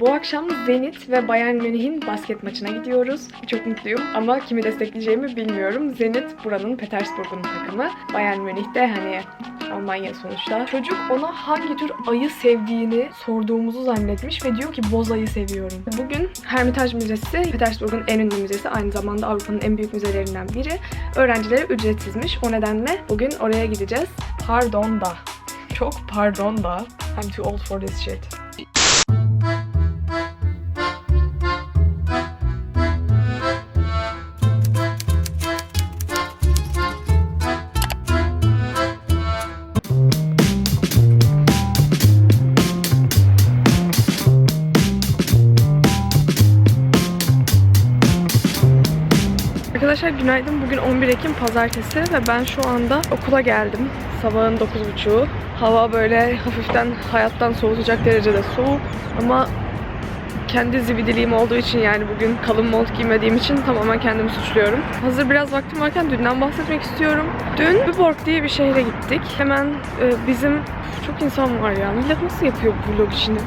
Bu akşam Zenit ve Bayern Münih'in basket maçına gidiyoruz. Çok mutluyum ama kimi destekleyeceğimi bilmiyorum. Zenit buranın Petersburg'un takımı. Bayern Münih de hani Almanya sonuçta. Çocuk ona hangi tür ayı sevdiğini sorduğumuzu zannetmiş ve diyor ki boz ayı seviyorum. Bugün Hermitage Müzesi Petersburg'un en ünlü müzesi. Aynı zamanda Avrupa'nın en büyük müzelerinden biri. Öğrencilere ücretsizmiş. O nedenle bugün oraya gideceğiz. Pardon da. Çok pardon da. I'm too old for this shit. Günaydın. Bugün 11 Ekim pazartesi ve ben şu anda okula geldim. Sabahın 9.30'u. Hava böyle hafiften hayattan soğutacak derecede soğuk ama kendi zibidiliğim olduğu için yani bugün kalın mont giymediğim için tamamen kendimi suçluyorum. Hazır biraz vaktim varken dünden bahsetmek istiyorum. Dün Viborg diye bir şehre gittik. Hemen e, bizim çok insan var ya. Millet nasıl yapıyor bu vlog işini?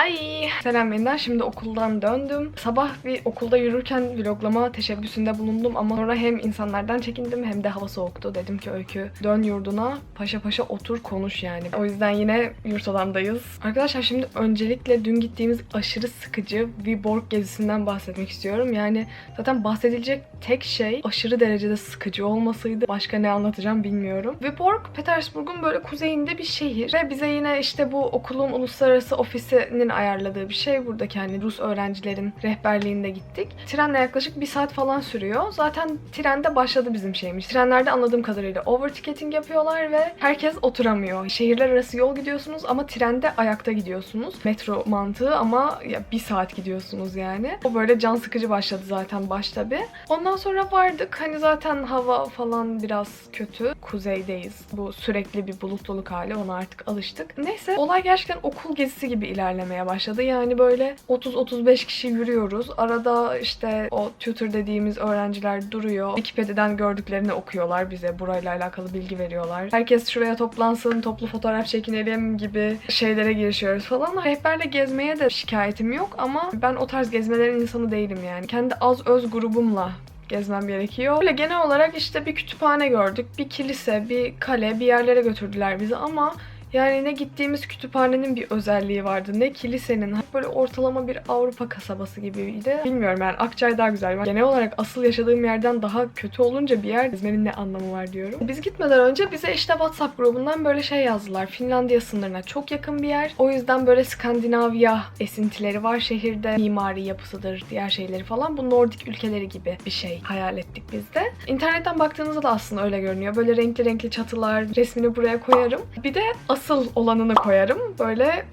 Hay. Selam yeniden. Şimdi okuldan döndüm. Sabah bir okulda yürürken vloglama teşebbüsünde bulundum ama sonra hem insanlardan çekindim hem de hava soğuktu. Dedim ki Öykü dön yurduna paşa paşa otur konuş yani. O yüzden yine yurt odamdayız. Arkadaşlar şimdi öncelikle dün gittiğimiz aşırı sıkıcı Viborg gezisinden bahsetmek istiyorum. Yani zaten bahsedilecek tek şey aşırı derecede sıkıcı olmasıydı. Başka ne anlatacağım bilmiyorum. Viborg, Petersburg'un böyle kuzeyinde bir şehir ve bize yine işte bu okulun uluslararası ofisinin ayarladığı bir şey. Buradaki hani Rus öğrencilerin rehberliğinde gittik. Trenle yaklaşık bir saat falan sürüyor. Zaten trende başladı bizim şeyimiz. Trenlerde anladığım kadarıyla overticketing yapıyorlar ve herkes oturamıyor. Şehirler arası yol gidiyorsunuz ama trende ayakta gidiyorsunuz. Metro mantığı ama ya bir saat gidiyorsunuz yani. O böyle can sıkıcı başladı zaten başta bir. Ondan sonra vardık. Hani zaten hava falan biraz kötü. Kuzeydeyiz. Bu sürekli bir bulutluluk hali. Ona artık alıştık. Neyse olay gerçekten okul gezisi gibi ilerlemeye başladı. Yani böyle 30-35 kişi yürüyoruz. Arada işte o tutor dediğimiz öğrenciler duruyor. Wikipedia'dan gördüklerini okuyorlar bize. Burayla alakalı bilgi veriyorlar. Herkes şuraya toplansın, toplu fotoğraf çekinelim gibi şeylere girişiyoruz falan. Rehberle gezmeye de şikayetim yok ama ben o tarz gezmelerin insanı değilim yani. Kendi az öz grubumla gezmem gerekiyor. Böyle genel olarak işte bir kütüphane gördük, bir kilise, bir kale, bir yerlere götürdüler bizi ama yani ne gittiğimiz kütüphanenin bir özelliği vardı ne kilisenin. Böyle ortalama bir Avrupa kasabası gibiydi. Bilmiyorum yani Akçay daha güzel. Ben genel olarak asıl yaşadığım yerden daha kötü olunca bir yer gezmenin ne anlamı var diyorum. Biz gitmeden önce bize işte WhatsApp grubundan böyle şey yazdılar. Finlandiya sınırına çok yakın bir yer. O yüzden böyle Skandinavya esintileri var şehirde. Mimari yapısıdır, diğer şeyleri falan. Bu Nordik ülkeleri gibi bir şey hayal ettik biz de. İnternetten baktığınızda da aslında öyle görünüyor. Böyle renkli renkli çatılar, resmini buraya koyarım. Bir de asıl olanını koyarım. Böyle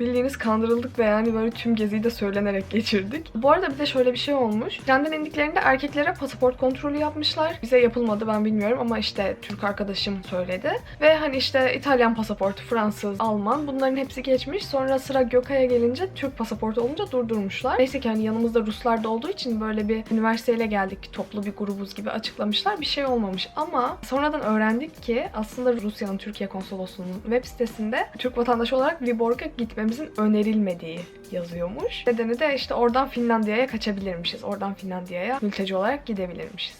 Bildiğiniz kandırıldık ve yani böyle tüm geziyi de söylenerek geçirdik. Bu arada bir de şöyle bir şey olmuş. Trenden indiklerinde erkeklere pasaport kontrolü yapmışlar. Bize yapılmadı ben bilmiyorum ama işte Türk arkadaşım söyledi. Ve hani işte İtalyan pasaportu, Fransız, Alman bunların hepsi geçmiş. Sonra sıra Gökay'a gelince Türk pasaportu olunca durdurmuşlar. Neyse ki hani yanımızda Ruslar da olduğu için böyle bir üniversiteyle geldik toplu bir grubuz gibi açıklamışlar. Bir şey olmamış ama sonradan öğrendik ki aslında Rusya'nın Türkiye konsolosluğunun web sitesinde Türk vatandaşı olarak Viborg'a gitmemizin önerilmediği yazıyormuş. Nedeni de işte oradan Finlandiya'ya kaçabilirmişiz. Oradan Finlandiya'ya mülteci olarak gidebilirmişiz.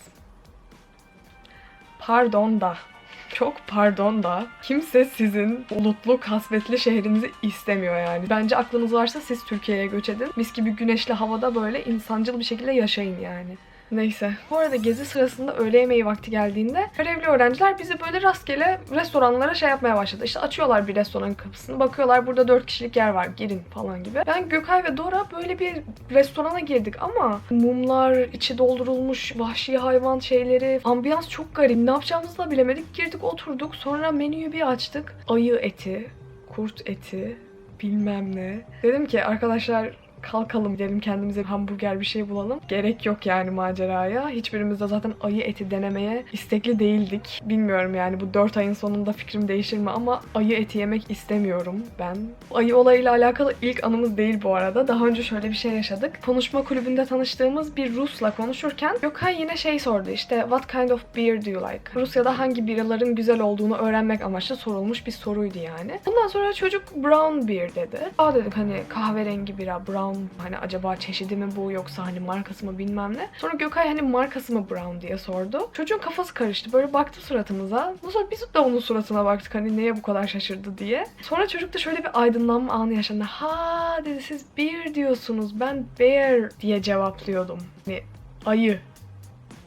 Pardon da çok pardon da kimse sizin bulutlu kasvetli şehrinizi istemiyor yani. Bence aklınız varsa siz Türkiye'ye göç edin. Mis gibi güneşli havada böyle insancıl bir şekilde yaşayın yani. Neyse. Bu arada gezi sırasında öğle yemeği vakti geldiğinde görevli öğrenciler bizi böyle rastgele restoranlara şey yapmaya başladı. İşte açıyorlar bir restoranın kapısını. Bakıyorlar burada 4 kişilik yer var girin falan gibi. Ben Gökay ve Dora böyle bir restorana girdik ama mumlar, içi doldurulmuş vahşi hayvan şeyleri, ambiyans çok garip. Ne yapacağımızı da bilemedik. Girdik oturduk. Sonra menüyü bir açtık. Ayı eti, kurt eti, bilmem ne. Dedim ki arkadaşlar kalkalım gidelim kendimize hamburger bir şey bulalım. Gerek yok yani maceraya. Hiçbirimiz de zaten ayı eti denemeye istekli değildik. Bilmiyorum yani bu 4 ayın sonunda fikrim değişir mi ama ayı eti yemek istemiyorum ben. Ayı olayıyla alakalı ilk anımız değil bu arada. Daha önce şöyle bir şey yaşadık. Konuşma kulübünde tanıştığımız bir Rus'la konuşurken Gökay yine şey sordu işte What kind of beer do you like? Rusya'da hangi biraların güzel olduğunu öğrenmek amaçlı sorulmuş bir soruydu yani. Bundan sonra çocuk brown beer dedi. Aa dedik hani kahverengi bira brown hani acaba çeşidi mi bu yoksa hani markası mı bilmem ne. Sonra Gökay hani markası mı brown diye sordu. Çocuğun kafası karıştı. Böyle baktı suratımıza. Sonra biz de onun suratına baktık hani neye bu kadar şaşırdı diye. Sonra çocukta şöyle bir aydınlanma anı yaşandı. Ha dedi siz beer diyorsunuz. Ben bear diye cevaplıyordum. Hani ayı.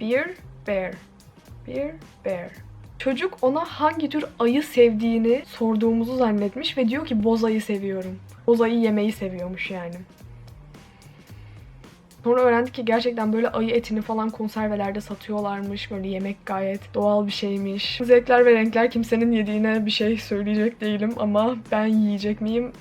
Beer, bear. Beer, bear. Çocuk ona hangi tür ayı sevdiğini sorduğumuzu zannetmiş ve diyor ki boz ayı seviyorum. Boz ayı yemeyi seviyormuş yani. Sonra öğrendik ki gerçekten böyle ayı etini falan konservelerde satıyorlarmış. Böyle yemek gayet doğal bir şeymiş. Zevkler ve renkler kimsenin yediğine bir şey söyleyecek değilim ama ben yiyecek miyim?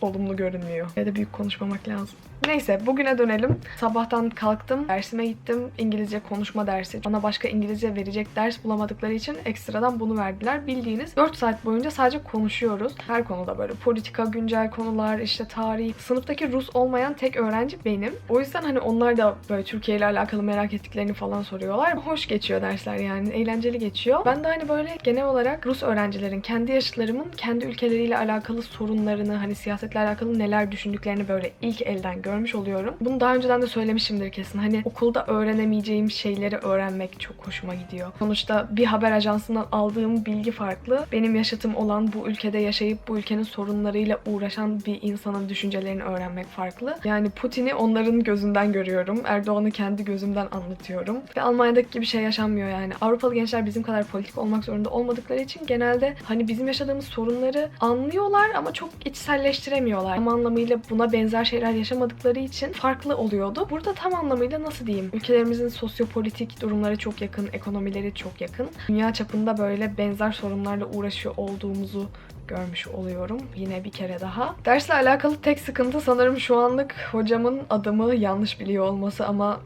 Olumlu görünmüyor. Ya da büyük konuşmamak lazım. Neyse bugüne dönelim. Sabahtan kalktım, dersime gittim. İngilizce konuşma dersi. Bana başka İngilizce verecek ders bulamadıkları için ekstradan bunu verdiler. Bildiğiniz 4 saat boyunca sadece konuşuyoruz. Her konuda böyle politika, güncel konular, işte tarih. Sınıftaki Rus olmayan tek öğrenci benim. O yüzden hani onlar da böyle Türkiye ile alakalı merak ettiklerini falan soruyorlar. Hoş geçiyor dersler yani. Eğlenceli geçiyor. Ben de hani böyle genel olarak Rus öğrencilerin kendi yaşlarımın kendi ülkeleriyle alakalı sorunlarını hani siyasetle alakalı neler düşündüklerini böyle ilk elden görmüş oluyorum. Bunu daha önceden de söylemişimdir kesin. Hani okulda öğrenemeyeceğim şeyleri öğrenmek çok hoşuma gidiyor. Sonuçta bir haber ajansından aldığım bilgi farklı. Benim yaşatım olan bu ülkede yaşayıp bu ülkenin sorunlarıyla uğraşan bir insanın düşüncelerini öğrenmek farklı. Yani Putin'i onların gözünden görüyorum. Erdoğan'ı kendi gözümden anlatıyorum. Ve Almanya'daki gibi şey yaşanmıyor yani. Avrupalı gençler bizim kadar politik olmak zorunda olmadıkları için genelde hani bizim yaşadığımız sorunları anlıyorlar ama çok içselleştiremiyorlar. Tam anlamıyla buna benzer şeyler yaşamadıkları için farklı oluyordu. Burada tam anlamıyla nasıl diyeyim? Ülkelerimizin sosyopolitik durumları çok yakın, ekonomileri çok yakın. Dünya çapında böyle benzer sorunlarla uğraşıyor olduğumuzu görmüş oluyorum yine bir kere daha. Dersle alakalı tek sıkıntı sanırım şu anlık hocamın adımı yanlış biliyor olması ama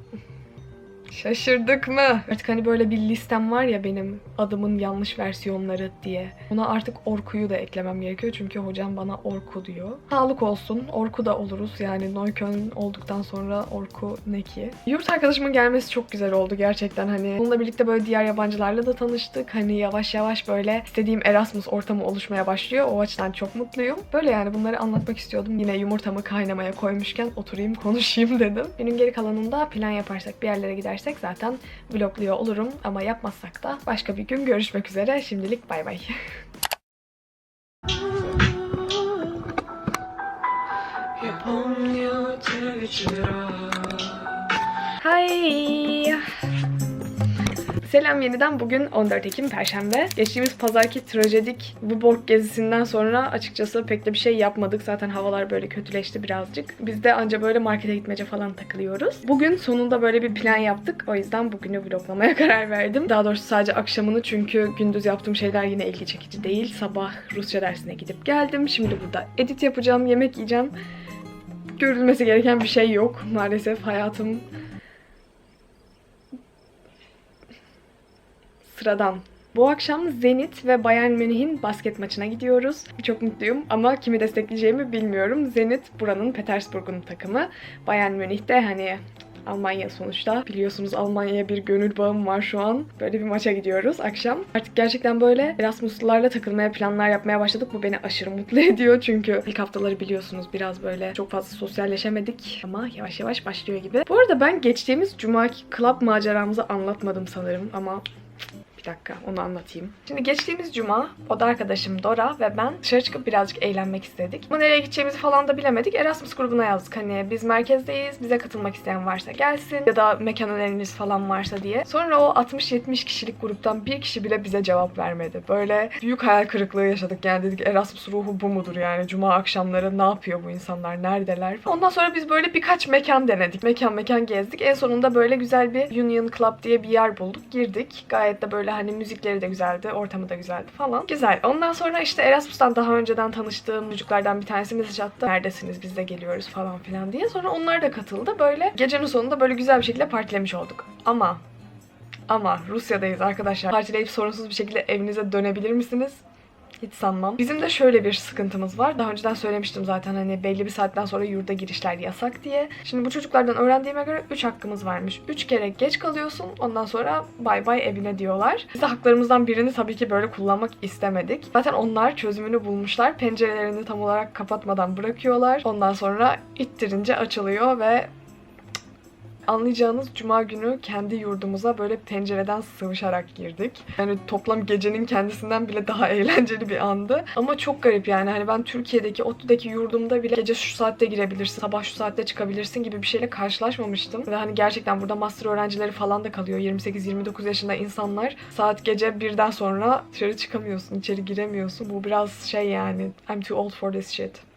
Şaşırdık mı? Artık hani böyle bir listem var ya benim adımın yanlış versiyonları diye. Ona artık Orku'yu da eklemem gerekiyor çünkü hocam bana Orku diyor. Sağlık olsun. Orku da oluruz. Yani Neukölln olduktan sonra Orku ne ki? Yurt arkadaşımın gelmesi çok güzel oldu gerçekten hani. Onunla birlikte böyle diğer yabancılarla da tanıştık. Hani yavaş yavaş böyle istediğim Erasmus ortamı oluşmaya başlıyor. O açıdan çok mutluyum. Böyle yani bunları anlatmak istiyordum. Yine yumurtamı kaynamaya koymuşken oturayım konuşayım dedim. Günün geri kalanında plan yaparsak bir yerlere gidersek zaten vlogluyor olurum. Ama yapmazsak da başka bir gün görüşmek üzere. Şimdilik bay bay. Hi. Selam yeniden. Bugün 14 Ekim Perşembe. Geçtiğimiz pazarki trajedik Viborg gezisinden sonra açıkçası pek de bir şey yapmadık. Zaten havalar böyle kötüleşti birazcık. Biz de anca böyle markete gitmece falan takılıyoruz. Bugün sonunda böyle bir plan yaptık. O yüzden bugünü vloglamaya karar verdim. Daha doğrusu sadece akşamını çünkü gündüz yaptığım şeyler yine ilgi çekici değil. Sabah Rusça dersine gidip geldim. Şimdi burada edit yapacağım, yemek yiyeceğim. Görülmesi gereken bir şey yok. Maalesef hayatım sıradan. Bu akşam Zenit ve Bayern Münih'in basket maçına gidiyoruz. Çok mutluyum ama kimi destekleyeceğimi bilmiyorum. Zenit buranın Petersburg'un takımı. Bayern Münih de hani Almanya sonuçta. Biliyorsunuz Almanya'ya bir gönül bağım var şu an. Böyle bir maça gidiyoruz akşam. Artık gerçekten böyle Erasmuslularla takılmaya planlar yapmaya başladık. Bu beni aşırı mutlu ediyor çünkü ilk haftaları biliyorsunuz biraz böyle çok fazla sosyalleşemedik ama yavaş yavaş başlıyor gibi. Bu arada ben geçtiğimiz cumaki club maceramızı anlatmadım sanırım ama bir dakika onu anlatayım. Şimdi geçtiğimiz cuma oda arkadaşım Dora ve ben dışarı çıkıp birazcık eğlenmek istedik. Ama nereye gideceğimizi falan da bilemedik. Erasmus grubuna yazdık hani biz merkezdeyiz bize katılmak isteyen varsa gelsin ya da mekan öneriniz falan varsa diye. Sonra o 60-70 kişilik gruptan bir kişi bile bize cevap vermedi. Böyle büyük hayal kırıklığı yaşadık yani dedik Erasmus ruhu bu mudur yani cuma akşamları ne yapıyor bu insanlar neredeler falan. Ondan sonra biz böyle birkaç mekan denedik. Mekan mekan gezdik. En sonunda böyle güzel bir Union Club diye bir yer bulduk. Girdik. Gayet de böyle Böyle hani müzikleri de güzeldi, ortamı da güzeldi falan. Güzel. Ondan sonra işte Erasmus'tan daha önceden tanıştığım çocuklardan bir tanesi mesaj attı. Neredesiniz biz de geliyoruz falan filan diye. Sonra onlar da katıldı. Böyle gecenin sonunda böyle güzel bir şekilde partilemiş olduk. Ama ama Rusya'dayız arkadaşlar. Partileyip sorunsuz bir şekilde evinize dönebilir misiniz? Hiç sanmam. Bizim de şöyle bir sıkıntımız var. Daha önceden söylemiştim zaten hani belli bir saatten sonra yurda girişler yasak diye. Şimdi bu çocuklardan öğrendiğime göre 3 hakkımız varmış. 3 kere geç kalıyorsun ondan sonra bay bay evine diyorlar. Biz de haklarımızdan birini tabii ki böyle kullanmak istemedik. Zaten onlar çözümünü bulmuşlar. Pencerelerini tam olarak kapatmadan bırakıyorlar. Ondan sonra ittirince açılıyor ve Anlayacağınız cuma günü kendi yurdumuza böyle pencereden sıvışarak girdik. Yani toplam gecenin kendisinden bile daha eğlenceli bir andı. Ama çok garip yani hani ben Türkiye'deki ODTÜ'deki yurdumda bile gece şu saatte girebilirsin, sabah şu saatte çıkabilirsin gibi bir şeyle karşılaşmamıştım. Ve hani gerçekten burada master öğrencileri falan da kalıyor. 28-29 yaşında insanlar. Saat gece birden sonra dışarı çıkamıyorsun, içeri giremiyorsun. Bu biraz şey yani I'm too old for this shit.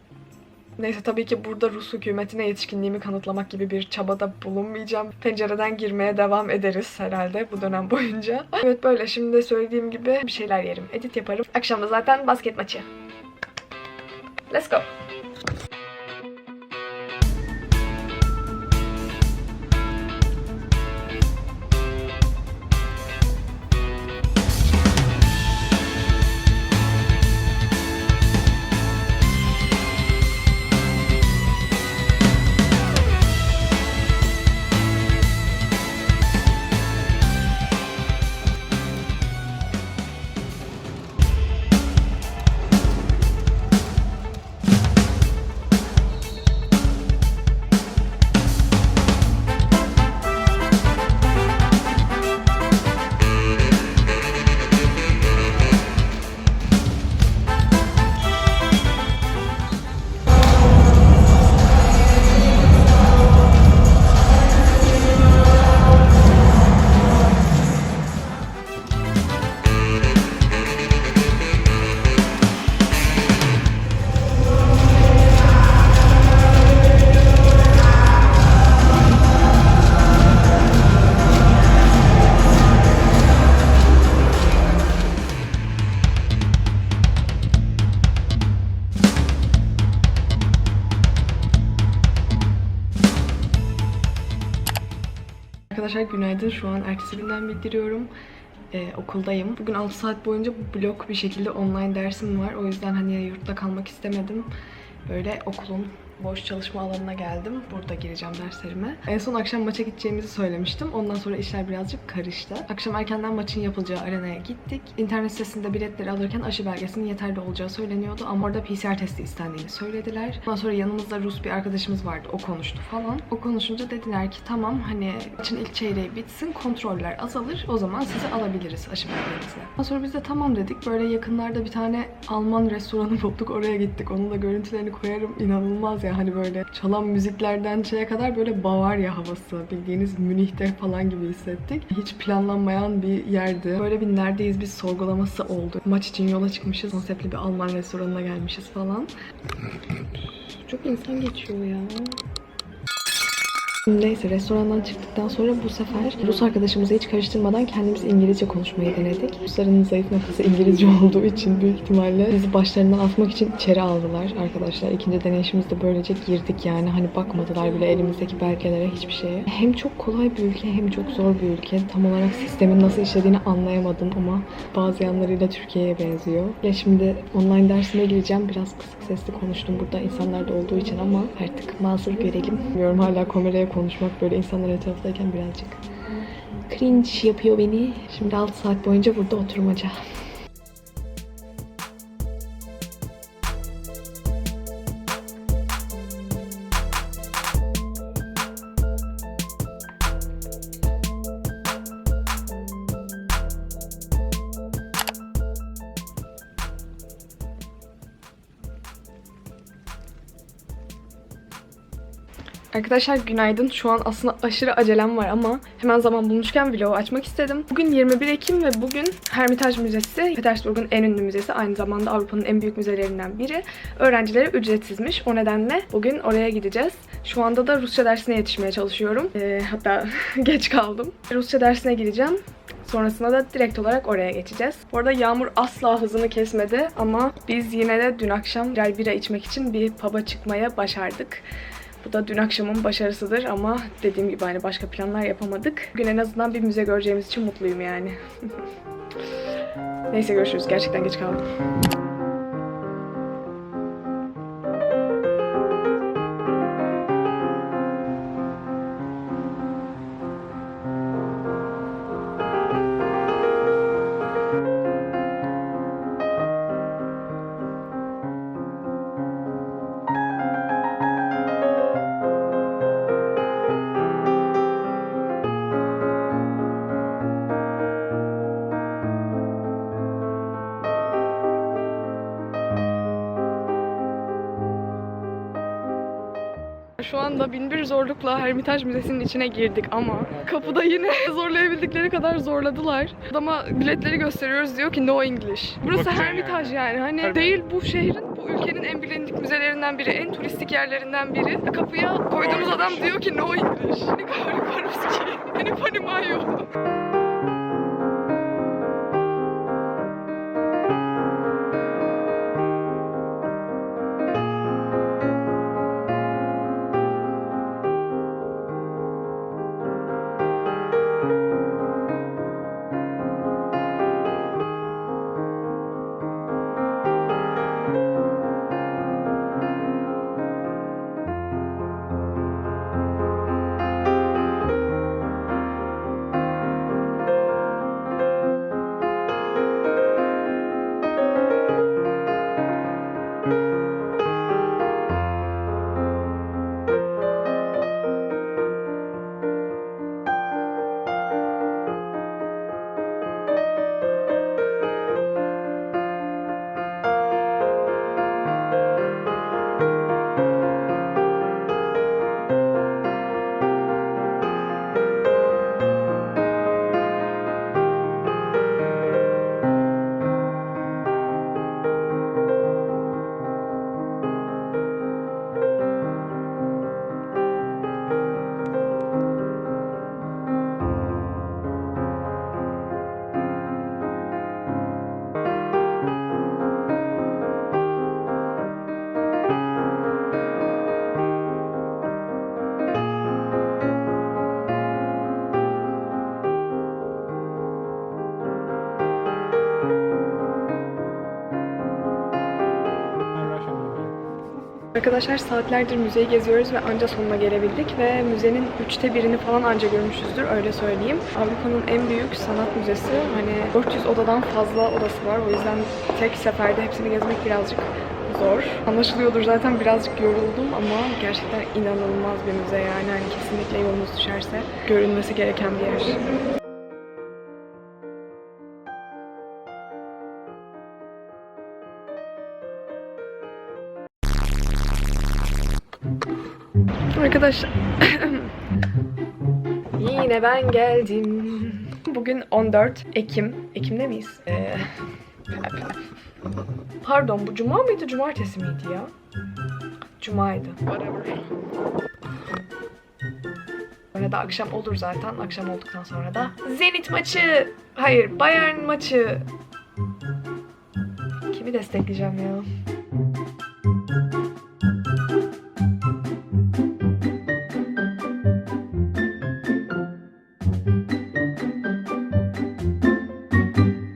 Neyse tabii ki burada Rus hükümetine yetişkinliğimi kanıtlamak gibi bir çabada bulunmayacağım. Pencereden girmeye devam ederiz herhalde bu dönem boyunca. Evet böyle şimdi söylediğim gibi bir şeyler yerim. Edit yaparım. Akşam da zaten basket maçı. Let's go. Arkadaşlar günaydın. Şu an ertesi günden bildiriyorum. Ee, okuldayım. Bugün 6 saat boyunca blok bir şekilde online dersim var. O yüzden hani yurtta kalmak istemedim. Böyle okulun boş çalışma alanına geldim. Burada gireceğim derslerime. En son akşam maça gideceğimizi söylemiştim. Ondan sonra işler birazcık karıştı. Akşam erkenden maçın yapılacağı arenaya gittik. İnternet sitesinde biletleri alırken aşı belgesinin yeterli olacağı söyleniyordu. Ama orada PCR testi istendiğini söylediler. Ondan sonra yanımızda Rus bir arkadaşımız vardı. O konuştu falan. O konuşunca dediler ki tamam hani maçın ilk çeyreği bitsin. Kontroller azalır. O zaman sizi alabiliriz aşı belgenizi. Ondan sonra biz de tamam dedik. Böyle yakınlarda bir tane Alman restoranı bulduk. Oraya gittik. Onun da görüntülerini koyarım. İnanılmaz ya. Hani böyle çalan müziklerden şeye kadar böyle Bavarya havası. Bildiğiniz Münih'te falan gibi hissettik. Hiç planlanmayan bir yerdi. Böyle bir neredeyiz biz sorgulaması oldu. Maç için yola çıkmışız. Konseptli bir Alman restoranına gelmişiz falan. Çok insan geçiyor ya. Neyse restorandan çıktıktan sonra bu sefer Rus arkadaşımızı hiç karıştırmadan kendimiz İngilizce konuşmayı denedik. Rusların zayıf noktası İngilizce olduğu için büyük ihtimalle bizi başlarından atmak için içeri aldılar arkadaşlar. İkinci deneyişimizde böylece girdik yani hani bakmadılar bile elimizdeki belgelere hiçbir şeye. Hem çok kolay bir ülke hem çok zor bir ülke. Tam olarak sistemin nasıl işlediğini anlayamadım ama bazı yanlarıyla Türkiye'ye benziyor. Ya şimdi online dersime gireceğim. Biraz kısık sesli konuştum burada insanlar da olduğu için ama artık mazur görelim. Bilmiyorum hala kameraya konuşmak böyle insanlar etraftayken birazcık cringe yapıyor beni. Şimdi 6 saat boyunca burada oturmaca. Arkadaşlar günaydın. Şu an aslında aşırı acelem var ama hemen zaman bulmuşken vlogu açmak istedim. Bugün 21 Ekim ve bugün Hermitage Müzesi, Petersburg'un en ünlü müzesi. Aynı zamanda Avrupa'nın en büyük müzelerinden biri. Öğrencilere ücretsizmiş. O nedenle bugün oraya gideceğiz. Şu anda da Rusça dersine yetişmeye çalışıyorum. Ee, hatta geç kaldım. Rusça dersine gireceğim. Sonrasında da direkt olarak oraya geçeceğiz. Bu arada yağmur asla hızını kesmedi ama biz yine de dün akşam birer bira içmek için bir pub'a çıkmaya başardık. Bu da dün akşamın başarısıdır ama dediğim gibi hani başka planlar yapamadık. Bugün en azından bir müze göreceğimiz için mutluyum yani. Neyse görüşürüz. Gerçekten geç kaldım. Anda binbir zorlukla Hermitage Müzesi'nin içine girdik ama kapıda yine zorlayabildikleri kadar zorladılar. Adama biletleri gösteriyoruz diyor ki no English. Burası Hermitage yani. Hani değil bu şehrin, bu ülkenin en bilindik müzelerinden biri, en turistik yerlerinden biri. Kapıya koyduğumuz adam diyor ki no English. Ne kadar Paruski. Ne panimayo. Arkadaşlar saatlerdir müzeyi geziyoruz ve anca sonuna gelebildik ve müzenin üçte birini falan anca görmüşüzdür öyle söyleyeyim. Avrupa'nın en büyük sanat müzesi hani 400 odadan fazla odası var o yüzden tek seferde hepsini gezmek birazcık zor. Anlaşılıyordur zaten birazcık yoruldum ama gerçekten inanılmaz bir müze yani hani kesinlikle yolunuz düşerse görünmesi gereken bir yer. Arkadaşlar Yine ben geldim. Bugün 14 Ekim. Ekim'de miyiz? Ee, pardon bu cuma mıydı cumartesi miydi ya? Cumaydı. Whatever. Sonra da akşam olur zaten. Akşam olduktan sonra da Zenit maçı. Hayır Bayern maçı. Kimi destekleyeceğim ya?